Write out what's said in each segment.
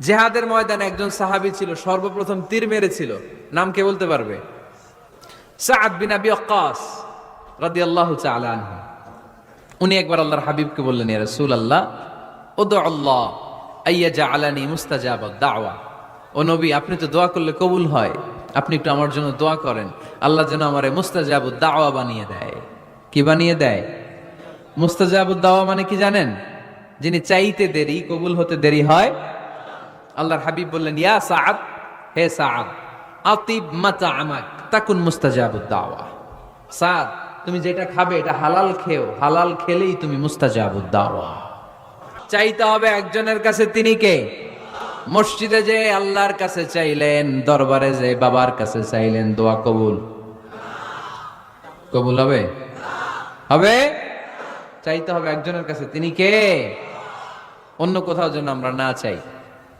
জেহাদের ময়দানে একজন সাহাবি ছিল, সর্বপ্রথম তীর মেরেছিল। নাম কে বলতে পারবে? সাদ বিন আবি ওয়াক্কাস রাদিয়াল্লাহু তাআলা আনহু। উনি একবার আল্লাহর হাবিবকে বললেন, ইয়া রাসূলুল্লাহ উদু আল্লাহ, আইয়া জাআলানি মুস্তাজাবাদ দাওয়া ও নবী, আপনি তো দোয়া করলে কবুল হয়। আপনি একটু আমার জন্য দোয়া করেন। আল্লাহ যেন আমারে মুস্তাজাবুদ দাওয়া বানিয়ে দেয়। কি বানিয়ে দেয়? মুস্তাজাবুদ দাওয়া মানে কি জানেন? যিনি চাইতে দেরি, কবুল হতে দেরি হয় আল্লাহর হাবিব বললেন, ইয়া সাআদ হে সাআদ আতিব মাতা আমাক, তাকুন মুস্তাজাবুদ দাওয়া। সাদ, তুমি যেটা খাবে এটা হালাল খেও, হালাল খেলেই তুমি মুস্তাজাবুদ দাওয়া। চাইতে হবে একজনের কাছে, তিনি কে? মসজিদে যে আল্লাহর কাছে চাইলেন, দরবারে যে বাবার কাছে চাইলেন, দোয়া কবুল। কবুল হবে? হবে? চাইতে হবে একজনের কাছে, তিনি কে? অন্য কোথাও যেন আমরা না চাই।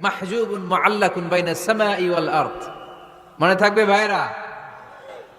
মাহজুবুন মুআল্লাকুন বাইনা সামাই ওয়াল আরদ মনে থাকবে ভাইরা